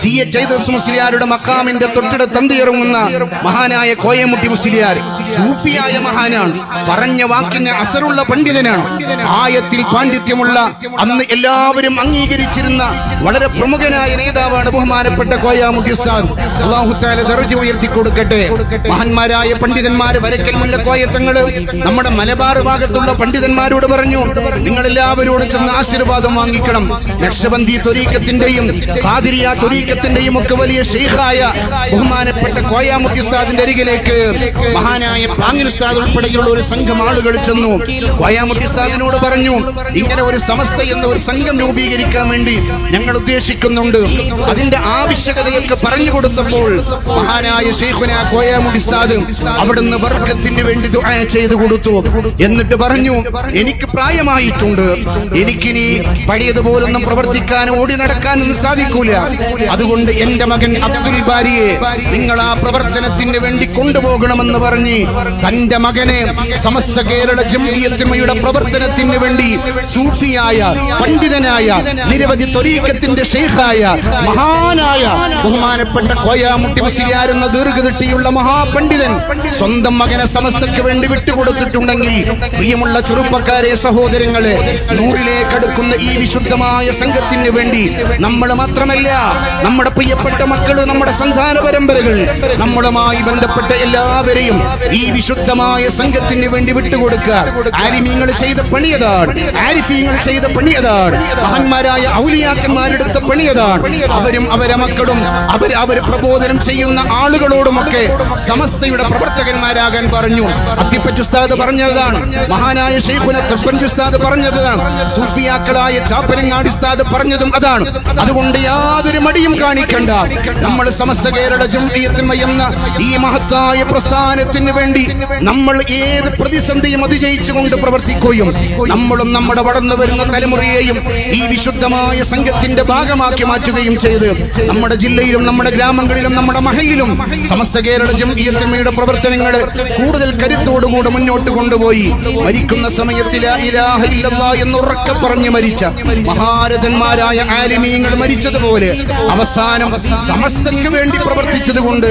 C H ഐദസ് മുസ്ലിയാരുടെ മക്കാമിന്റെ തൊട്ടിടത്ത് തന്തിയിറങ്ങുന്ന മഹാനായ കോയമുട്ടി മുസ്ലിയാർ. സൂഫിയായ മഹാനാണ്. പറഞ്ഞ വാക്കിന് അസറുള്ള പണ്ഡിതനാണ്. ആയത്തിൽ പാണ്ഡിത്യമുള്ള അന്ന് എല്ലാവരും അംഗീകരിച്ചിരുന്ന വളരെ പ്രമുഖനായ നേതാവാണ് ബഹുമാനപ്പെട്ട കോയാമുട്ടി ഉസ്താദ്. അള്ളാഹു താല ദർജ ഉയർത്തി കൊടുക്കട്ടെ. മഹാന്മാരായ പണ്ഡിതന്മാര് മുല്ല കോയത്തങ്ങൾ നമ്മുടെ മലബാർ ഭാഗത്തുള്ള പണ്ഡിതന്മാരോട് പറഞ്ഞു നിങ്ങൾ എല്ലാവരോടും ചെന്ന് ആശീർവാദം വാങ്ങിക്കണം. നക്ഷബന്ദി തൊരീക്കത്തിന്റെയും ഖാദിരിയ തൊരീക്കത്തിന്റെയും ഒക്കെ വലിയ ഷെയ്ഖായ ബഹുമാനപ്പെട്ട കോയാമുട്ടി ഉസ്താദിന്റെ അരികിലേക്ക് മഹാനായ പാങ്ങിൽ ഉസ്താദ് ഉൾപ്പെടെയുള്ള ഒരു സംഘം ആളുകൾ ചെന്നു. കോയാമുട്ടി ഉസ്താദിനോട് പറഞ്ഞു ഇങ്ങനെ ഒരു സമസ്ത എന്ന ഒരു സംഘം രൂപീകരിക്കാൻ വേണ്ടി ഞങ്ങൾ ഉദ്ദേശിക്കുന്നുണ്ട്. അതിന്റെ ആവശ്യകതയൊക്കെ പറഞ്ഞു കൊടുത്തപ്പോൾ മഹാനായ ഷെയ്ഖുന കോയാമുട്ടി ഉസ്താദ് അവിടുന്ന് വർഗത്തിന് വേണ്ടി ദുആ ചെയ്തു കൊടുത്തു. എന്നിട്ട് പറഞ്ഞു എനിക്ക് പ്രായമായിട്ടുണ്ട്. എനിക്കിനി പഴയതുപോലൊന്നും പ്രവർത്തിക്കാനും ഓടി നടക്കാനൊന്നും സാധിക്കൂല. അതുകൊണ്ട് എന്റെ മകൻ അബ്ദുൽ ബാരിയെ നിങ്ങൾ ആ പ്രവർത്തനത്തിന് വേണ്ടി കൊണ്ടുപോകണമെന്ന് പറഞ്ഞ് തന്റെ മകനെ സമസ്ത കേരള ജംഇയത്തിമയുടെ പ്രവർത്തനത്തിന് വേണ്ടി സൂഫിയായ പണ്ഡിതനായ നിരവധി ത്വരീക്കത്തിന്റെ ഷെയ്ഖായ മഹാനായ ബഹുമാനപ്പെട്ട കോയാമുട്ടി മുസ്ലിയാർ എന്ന ദീർഘദൃഷ്ടിയുള്ള മഹാപണ്ഡിതൻ സ്വന്തം മകനെ സമസ്തയ്ക്ക് വേണ്ടി വിട്ടുകൊടുത്തിട്ടുണ്ടെങ്കിൽ പ്രിയമുള്ള ചെറുപ്പക്കാരെ സഹോദരങ്ങളെ നൂറിലേക്ക് അടുക്കുന്ന ഈ വിശുദ്ധമായ സംഘത്തിന് വേണ്ടി നമ്മൾ മാത്രമല്ല നമ്മുടെ പ്രിയപ്പെട്ട മക്കൾ നമ്മുടെ സന്താന പരമ്പരകൾ നമ്മളുമായി ബന്ധപ്പെട്ട എല്ലാവരെയും ഈ വിശുദ്ധമായ സംഘത്തിന് വേണ്ടി വിട്ടുകൊടുക്കുക. ചെയ്ത പണിയതാണ് ആരിഫീങ്ങൾ ചെയ്ത പണിയതാണ് മഹന്മാരായ ഔലിയാക്കന്മാരെടുത്ത പണിയതാണ് അവരും അവരെ മക്കളും അവർ അവർ പ്രബോധനം ചെയ്യുന്ന ആളുകളോടുമൊക്കെ സമസ്തയുടെ പ്രവർത്തകന്മാരാകാൻ പറഞ്ഞു. അത്തിപ്പറ്റുസ്താദ് പറഞ്ഞതാണ്. മഹാനായ ഷെയ്ഖുന തസ്ബൻജ് ഉസ്താദ് പറഞ്ഞതാണ്. സൂഫിയാക്കളായ ചാപ്പനങ്ങാടിസ്താദ് പറഞ്ഞതും അതാണ്. അതുകൊണ്ട് യാതൊരു മടിയും കാണിക്കണ്ട. നമ്മൾ സമസ്ത കേരള ജംഇയ്യത്തുമ എന്ന ഈ മഹത്തായ പ്രസ്ഥാനത്തിന് വേണ്ടി നമ്മൾ ഏത് പ്രതിസന്ധിയും അതിജയിച്ചുകൊണ്ട് പ്രവർത്തിക്കുകയും നമ്മളും നമ്മുടെ വളർന്നു വരുന്ന തലമുറയെയും ഈ വിശുദ്ധമായ സംഘത്തിന്റെ ഭാഗമാക്കി മാറ്റുകയും ചെയ്ത് നമ്മുടെ ജില്ലയിലും നമ്മുടെ ഗ്രാമങ്ങളിലും നമ്മുടെ മഹലിലും സമസ്ത കേരള ജംഇയ്യത്തുമയുടെ പ്രവർത്തനങ്ങൾ കൂടുതൽ കരുത്തോടുകൂടെ മുന്നോട്ട് കൊണ്ടുപോയി. മരിക്കുന്ന സമയത്തിൽ ലാ ഇലാഹ എന്ന് ഉറക്കെ പറഞ്ഞു മരിച്ച മഹാരഥന്മാരായ ആലിമീങ്ങൾ മരിച്ചതുപോലെ അവസാനം സമസ്തയ്ക്ക് വേണ്ടി പ്രവർത്തിച്ചത് കൊണ്ട്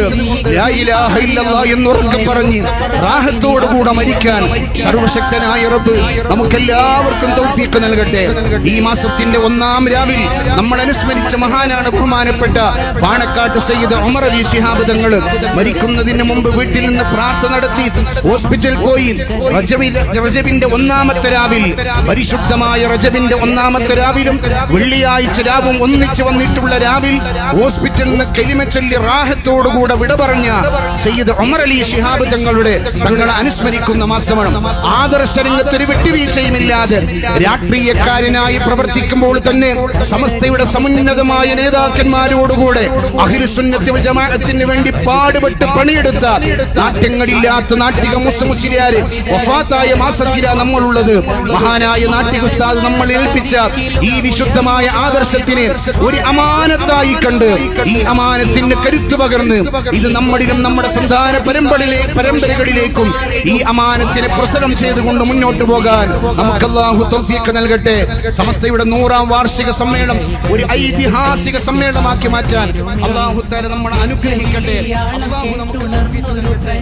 ലാ ഇലാഹ ഇല്ലല്ലാ എന്ന് ഉറക്കെ പറഞ്ഞ് റാഹത്തോടുകൂടെ മരിക്കാൻ സർവശക്തനായ റബ്ബ് നമുക്കെല്ലാവർക്കും തൗഫീഖ് നൽകട്ടെ. ഈ മാസത്തിന്റെ ഒന്നാം രാവിൽ നമ്മൾ അനുസ്മരിച്ച മഹാനാണ് ബഹുമാനപ്പെട്ട പാണക്കാട്ട് സയ്യിദ് ഉമർ അലി ശിഹാബ് തങ്ങൾ മരിക്കുന്നതിന് മുമ്പ് വീട്ടിൽ നിന്ന് പ്രാർത്ഥന നടത്തി ഹോസ്പിറ്റൽ പോയി. റജബിന്റെ ഒന്നാമത്തെ രാവിൽ പരിശുദ്ധമായ റജബിന്റെ ഒന്നാമത്തെ രാവിലും വെള്ളിയാഴ്ച രാവും ഒന്നിച്ചു വന്നിട്ടുള്ള രാവിൽ ഹോസ്പിറ്റലിൽ നിന്ന് കരിമച്ചൊല്ലി ചൊല്ലി റാഹത്തോടുകൂടെ വിട പറഞ്ഞ സയ്യിദ് ഒമർ അലി ഷിഹാബ് തങ്ങളുടെ തങ്ങളെ അനുസ്മരിക്കുന്ന മാസമാണ്. ആദർശ രംഗത്ത് ഒരു വിട്ടുവീഴ്ചയുമില്ലാതെ രാഷ്ട്രീയക്കാരനായി പ്രവർത്തിക്കുമ്പോൾ തന്നെ സമസ്തയുടെ സമുന്നതമായ നേതാക്കന്മാരോടുകൂടെ അഹിരുസുന്നത്തിന് ജമാഅത്തിന് വേണ്ടി പാടുപെട്ട് പണിയെടുത്ത നാട്യങ്ങളില്ലാത്ത നാട്ടിക മുസ്ലിയാര് വഫാത്തായ മാസത്തില നമ്മളുള്ളത്. മഹാനായ നാട്ടിക ഉസ്താദ് നമ്മൾ ഏൽപ്പിച്ച ഈ വിശുദ്ധമായ ആദർശത്തിന് ഒരു അമാനത്തായി കണ്ട് ഈ അമാനത്തിന് കരുത്ത് പകർന്ന് ഇത് നമ്മളിലും നമ്മുടെ സന്താന പരമ്പരയിലെ പരമ്പരകളിലേക്കും ഈ അമാനത്തിനെ പ്രസരം ചെയ്തുകൊണ്ട് മുന്നോട്ട് പോകാൻ നമുക്ക് തൗഫീഖ് നൽകട്ടെ. സമസ്തയുടെ നൂറാം വാർഷിക സമ്മേളനം ഒരു ഐതിഹാസിക സമ്മേളനമാക്കി മാറ്റാൻ അള്ളാഹു താല നമ്മൾ അനുഗ്രഹിക്കട്ടെ. അള്ളാഹു നമുക്ക് നൽകട്ടെ.